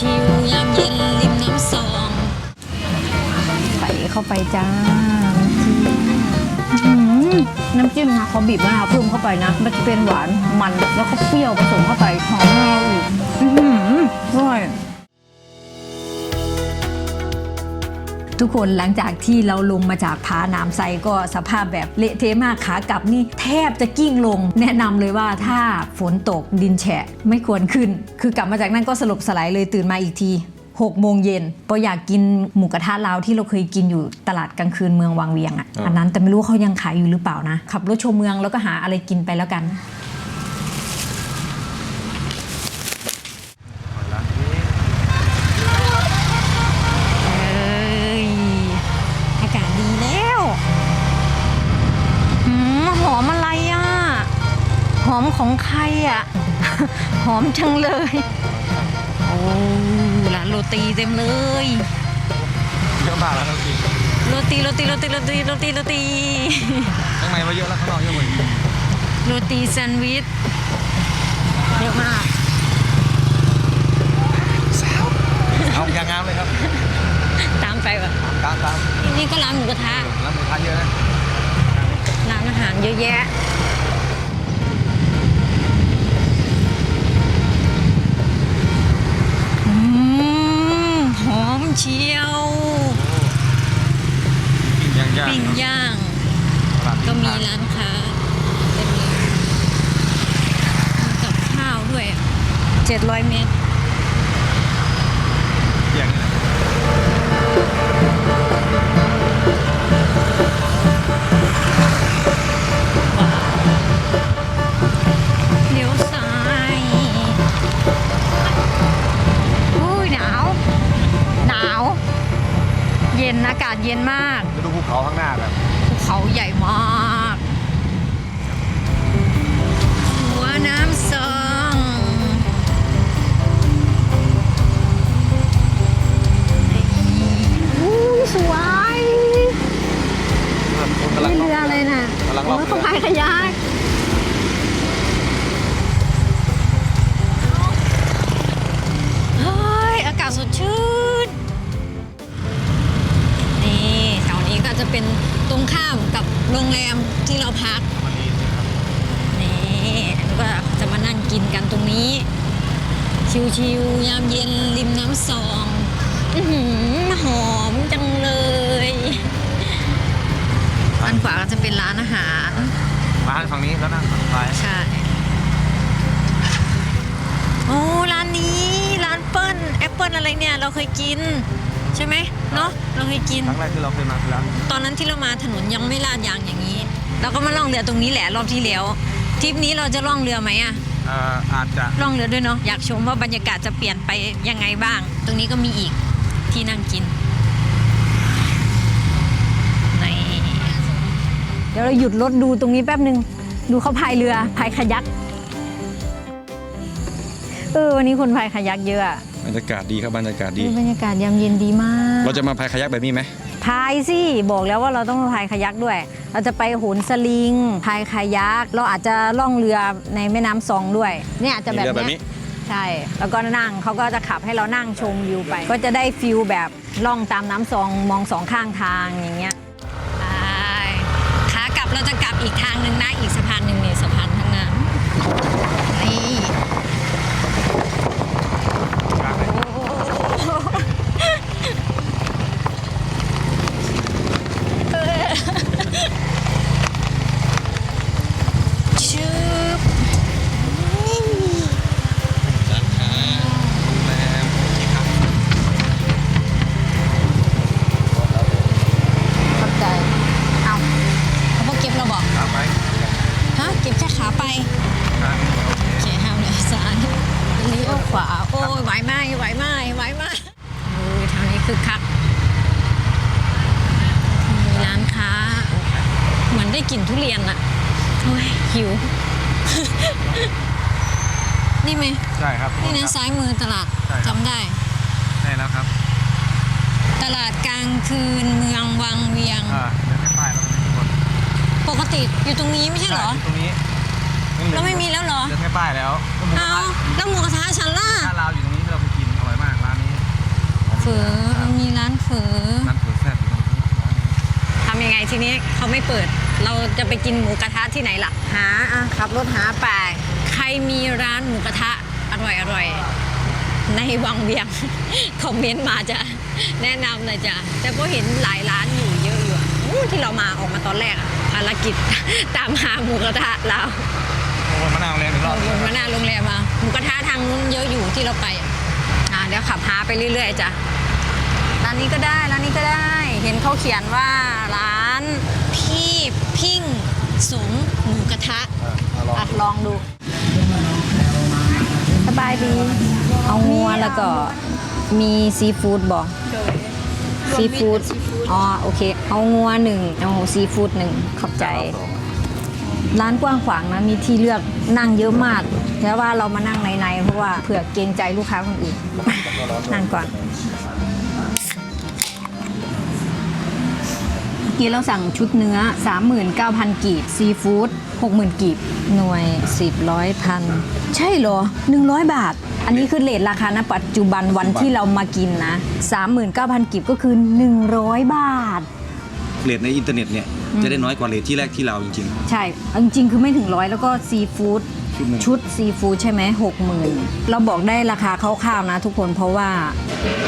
ชิวๆยามเย็นริมน้ำสองใส่เข้าไปจ้าน้ำจิ้มนะเขาบีบมะนาวเพิ่มเข้าไปนะมันจะเป็นหวานมันแล้วก็เปรี้ยวผสมเข้าไปหอมมะนาวอีกอร่อย ทุกคนหลังจากที่เราลงมาจากผาหนามไซก็สภาพแบบเละเทะมากขากลับนี่แทบจะกิ้งลง แนะนำเลยว่าถ้าฝนตกดินแฉะไม่ควรขึ้น คือกลับมาจากนั้นก็สลบสลายเลยตื่นมาอีกที6โมงเย็นปออยากกินหมูกระทะลาวที่เราเคยกินอยู่ตลาดกลางคืนเมืองวังเวียงอะอ่าอันนั้นแต่ไม่รู้ว่าเขายังขายอยู่หรือเปล่านะ ขับรถชมเมืองแล้วก็หาอะไรกินไปแล้วกัน ของใครอะ หอมจังเลย โอ้ร้านโรตีเต็มเลย เยอะมากแล้วครับพี่โรตีโรตีโรตีโรตีโรตีโรตีข้างในมาเยอะแล้วข้างนอกเยอะกว่าอีกโรตีแซนด์วิชเยอะมากเอาอย่างงามเลยครับตามไปแบบตามตามนี่ก็ร้านหมูกระทะแล้วหมูทานเยอะนะร้านอาหารเยอะแยะ อืมหอมเชียว ปิ้งย่าง ย่างปิ้งย่าง ก็มีร้านค้าเต็มเลยมีกับข้าวด้วยเจ็ดร้อยเมตรอย่างนี้แหละเลี้ยวซ้ายอุ้ยหนาวหนาวเย็นอากาศเย็นมากจะดูภูเขาข้างหน้าแบบ ภูเตรงข้ามกับโรงแรมที่เราพัก นี่แล้วก็จะมานั่งกินกันตรงนี้ ชิวๆยามเย็นริมน้ำสองอื้อหือหอมจังเลยด้านขวาก็จะเป็นร้านอาหาร มาทางฝั่งนี้แล้วนั่งฝั่งซ้ายใช่ โอ้ ร้านนี้ ร้านเปิ้ลแอปเปิ้ลอะไรเนี่ย เราเคยกิน ใช่ไหมเนาะเราเคยกิน ครั้งแรกที่เราเคยมาคือร้านตอนนั้นที่เรามาถนนยังไม่ลาดยางอย่างนี้ เราก็มาล่องเรือตรงนี้แหละรอบที่แล้วทริปนี้เราจะล่องเรือไหมอะเอ่ออาจจะล่องเรือด้วยเนาะอยากชมว่าบรรยากาศจะเปลี่ยนไปยังไงบ้าง ตรงนี้ก็มีอีกที่นั่งกินนี่เดี๋ยวเราหยุดรถดูตรงนี้แป๊บหนึ่งดูเขาพายเรือพายขยักเออวันนี้คนพายขยักเยอะอะบ รรยากาศดีครับบรรยากาศดี บรรยากาศยามเย็นดีมาก เราจะมาพายคายักแบบนี้ไหมพายสิ บอกแล้วว่าเราต้องพายคายักด้วย เราจะไปโหนสลิงพายคายัก เราอาจจะล่องเรือในแม่น้ำซองด้วย เนี่ยอาจจะแบบมีเรือแบบเนี้นี้ยใช่ แล้วก็นั่งเขาก็จะขับให้เรานั่งชมวิวไป ก็จะได้ฟิลแบบล่องตามน้ำซองมองสองข้างทางอย่างเงี้ยไปขากลับเราจะกลับอีกทางหนึ่งนะอีกสะพานหนึ่งนี่สะพานข้างหน้านี่ชืบ ร้านค้าโรงแรมที่พัก ขอบใจ เอาเขาบอกเก็บเราบอก ตามไหม ฮะ เก็บแค่ขาไป ครับโอเค โอเคห้ามเลี้ยวซ้ายเลี้ยว ขวา โอ้ยไหวไหมไหวไหมไหวไหมโอ้ยทางนี้คือคักมีร้านค้า เหมือนได้กลิ่นทุเรียนอะโอ้ยหิว นี่ไหมใช่ครับนี่นะซ้ายมือตลาดใช่ครับจำได้ใช่แล้วครับ ตลาดกลางคืนเมืองวังเวียงอ่าเดินแค่ป้ายแล้วก็มีทุกคนปกติอยู่ตรงนี้ไม่ใช่เหรอตรงนี้ แล้วไม่มีแล้วเหรอเดินแค่ป้ายแล้วก็หมูกระเอาทะแล้วหมูกระทะฉันล่ะหน้าลาวอยู่ตรงนี้ที่เราไปกินอร่อยมากอมีร้านเฝอร้านเปิดแซ่บอยู่ตรงนี้ร้านนี้ทำยังไงทีนี้เขาไม่เปิด เราจะไปกินหมูกระทะที่ไหนล่ะหาอะขับรถหาไปใครมีร้านหมูกระทะอร่อยอร่อยในวังเวียงคอมเมนต์มาจะแนะนำหน่อยจ้ะแต่ก็เห็นหลายร้านอยู่เยอะอยู่อะอู้ที่เรามาออกมาตอนแรกอะภารกิจตามหาหมูกระทะเรา โอ้ยมะนาวแรงหนึ่งรเราอบ วนมาหน้าโรงแรมมาหมูกระทะทางนู้นเยอะอยู่ที่เราไปอะอะเดี๋ยวขับหาไปเรื่อยๆจ้ะร้านนี้ก็ได้ร้านนี้ก็ได้ เห็นเขาเขียนว่าร้านพี่พิงสงหมูกระทะอะลองอะลองดู สบายดี เอางัวแล้วก็มีซีฟู้ดบอกซีฟู้ดอ๋อโอเค เอางัวหนึ่งเอาซีฟู้ดหนึ่งขอบใจร้ ร้านกว้างขวางนะมีที่เลือกนั่งเยอะมากแต่ว่าเรามานั่งในๆเพราะว่าเผื่อเกรงใจลูกค้าคนอื่นนั่งก่อนเมื่อกี้เราสั่งชุดเนื้อ 39,000 กีบ ซีฟู้ด60,000 กีบ หน่วย 10ร้อยพัน ใช่เหรอ 100 บาท อันนี้คือเลทราคาณปัจจุบันวันที่เรามากินนะ 39,000 กีบก็คือ 100 บาทเรทในอินเทอร์เน็ตเนี่ย จะได้น้อยกว่าเรทที่แรกที่เราจริง ใช่เอาจริงๆ คือไม่ถึงร้อยแล้วก็ซีฟู้ดชุดหนึ่ง ชุดซีฟู้ดใช่ไหมหกหมื่นเราบอกได้ราคาคร่าวๆนะทุกคนเพราะว่า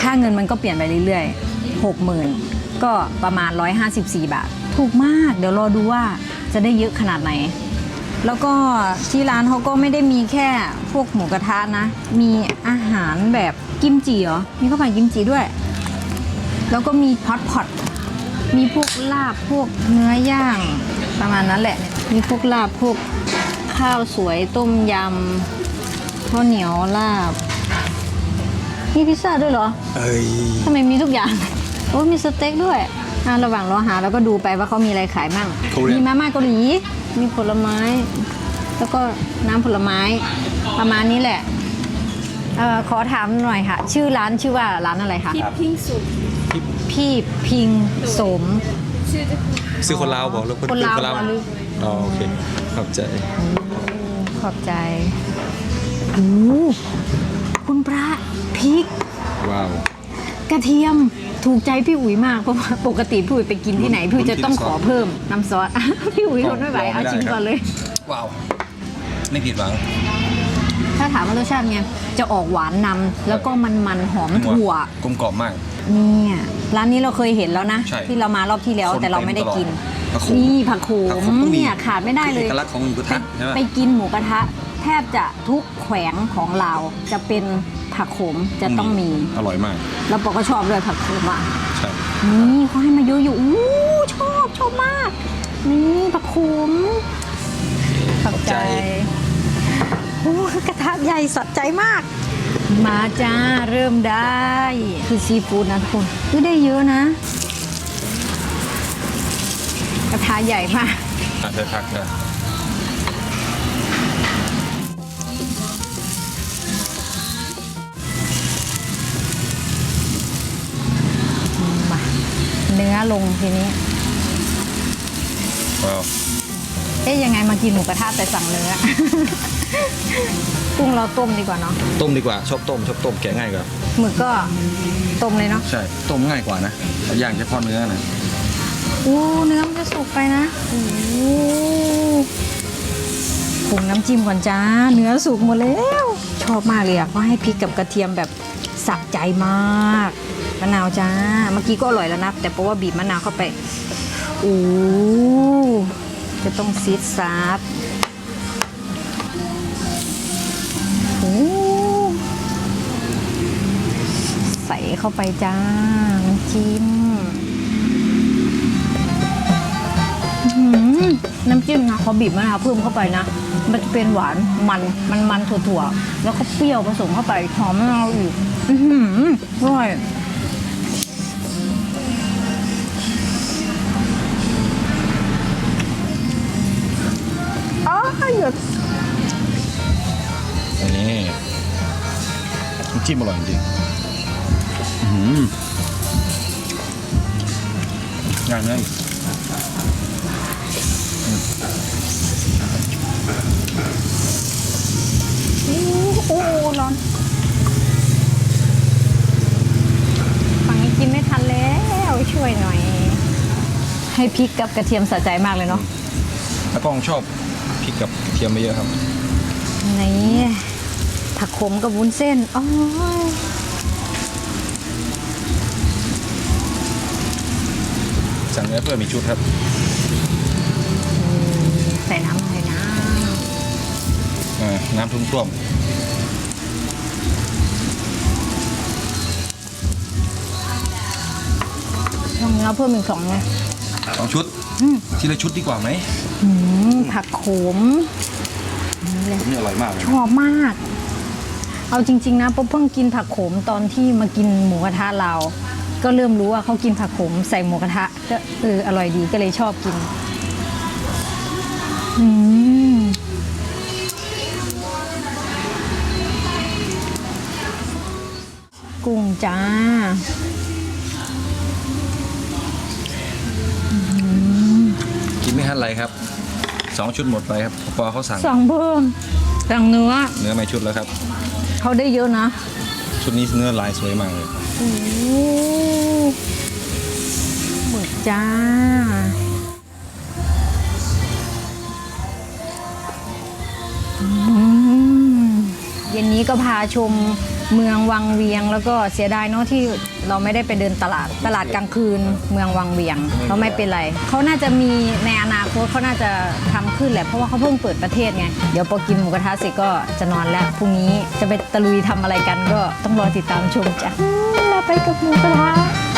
ค่าเงินมันก็เปลี่ยนไปเรื่อยๆหกหมื่นก็ประมาณ 154 บาท ถูกมากเดี๋ยวรอดูว่าจะได้เยอะขนาดไหน แล้วก็ที่ร้านเขาก็ไม่ได้มีแค่พวกหมูกระทะนะ มีอาหารแบบกิมจิเหรอ มีข้าวผัดกิมจิด้วย แล้วก็มีพอตพอต มีพวกลาบพวกเนื้อย่างประมาณนั้นแหละ มีพวกลาบพวกข้าวสวยต้มยำข้าวเหนียวลาบ มีพิซซ่าด้วยเหรอๆเอ้ยทำไมมีทุกอย่างโอ้ยมีสเต็กด้วยอะระหว่างรอหาเราก็ดูไปว่าเขามีอะไรขายมั่งมีมาม่าเกาหลี มีผลไม้ แล้วก็น้ำผลไม้ประมาณนี้แหละเออขอถามหน่อยค่ะ ชื่อร้านชื่อว่าร้านอะไรคะครับพี่ พิงสม ซื้อคนลาวบอกแล้วคนลาวคนลาวบอกหรือ อ๋อโอเคขอบใจขอบใจโอ้คุณพระพริก ว้าว กระเทียมถูกใจพี่อุ๋ยมากเพราะว่าปกติพี่อุ๋ยไปกินที่ไหน พี่อุ๋ยจะต้องขอเพิ่มน้ำซอสพี่อุ๋ยทนไม่ไหวเอาชิมก่อนเลย ว้าว ไม่ผิดหวัง ถ้าถามว่ารสชาติไง จะออกหวานนำแล้วก็มันมันๆหอมถั่ว กลมกล่อมมาก เนี่ยร้านนี้เราเคยเห็นแล้วนะ ใช่ที่เรามารอบที่แล้วคนแต่เราไม่ได้กินเต็มตลอดผักโขมนี่ผักโขผักมโขมต้องมี เนี่ยขาดไม่ได้เลยเอกลักษณ์ของหมูกระทะใช่ไหม ไปกินหมูกระทะ แทบจะทุกแขวงของเราวจะเป็นผักโขมจะต้องมี อร่อยมาก แล้วปอก็ชอบด้วยผักโขมอะใช่ นี่เขาให้มาเยอะอยู่อู้ชอบชอบมาก นี่ผักโขมขอบใจ โอ้กระทะใหญ่สดใจมาก มาจ้าเริ่มได้ คือซีฟู้ดนะทุกคนคือได้เยอะนะ กระทะใหญ่มากอาจจะพักนะมาเนื้อลงทีนี้ ว้าว เอ๊ยยังไงมากินหมูกระทะแต่สั่งเนื้อ กุ้งเราต้มดีกว่าเนาะต้มดีกว่าชอบต้มชอบต้มแกะง่ายกว่าหมึกก็ต้มเลยเนาะใช่ต้มง่ายกว่านะย่างเฉพาะเนื้อนะอู้เนื้อมันจะสุกไปนะโอ้ปรุงน้ำจิ้มก่อนจ้า เนื้อสุกหมดแล้ว ชอบมากเลยอะเพราะให้พริกกับกระเทียมแบบสะใจมากมะนาวจ้า เมื่อกี้ก็อร่อยแล้วนะ แต่เพราะว่าบีบมะนาวเข้าไปโอ้จะต้องซีดซาด เข้าไปจ้าน้ำจิ้มน้ำจิ้มนะเขาบีบมะนาวเพิ่มเข้าไปนะ มันจะเป็นหวานมันมันมันถั่วๆ แล้วก็เปรี้ยวผสมเข้าไปหอมมะนาวอีกอือหืออร่อยอ๋อหยุดนนี้น้ำจิ้มอร่อยจริง อย่างนี้โอ้ร้อนฝั่งนี้กินไม่ทันแล้วช่วยหน่อย ให้พริกกับกระเทียมสะใจมากเลยเนาะแล้วก้องชอบพริกกับกระเทียมไม่เยอะครับ นี่ผักขมกับวุ้นเส้น อ๋อ สั่งเนื้อเพิ่มอีกชุดครับ ใส่น้ำอะไรนะอ่าน้ำทุ่มท่วมลองเราเพิ่มอีกสองเลยสองชุดทีละชุดดีกว่าไหมอืมผักขมนี่อร่อยมากเลยชอบมาก เอาจริง ๆ นะป๊อปเพิ่งกินผักโขมตอนที่มากินหมูกระทะเรา ก็เริ่มรู้ว่าเขากินผักโขมใส่หมูกระทะ ก็เอออร่อยดีก็เลยชอบกิน อืมกุ้งจ้ากินไม่ทันไรครับสองชุดหมดไปครับพอเขาสั่งสองเพิ่มสั่งเนื้อ เนื้อไม่ชุดแล้วครับเขาได้เยอะนะ ชุดนี้เนื้อลายสวยมากเลยโอ้ หมึกจ้าอืมเย็นนี้ก็พาชมเมืองวังเวียง แล้วก็เสียดายเนาะที่เราไม่ได้ไปเดินตลาดตลาดกลางคืนเมืองวังเวียงเราไม่เป็นไรเขาน่าจะมีในอนาคตเขาน่าจะทำขึ้นแหละเพราะว่าเขาเพิ่งเปิดประเทศไงเดี๋ยวพอกินหมูกระทะเสร็จก็จะนอนแล้วพรุ่งนี้จะไปตะลุยทำอะไรกันก็ต้องรอติดตามชมจ้ะอืมาไปกับหมูกระทะ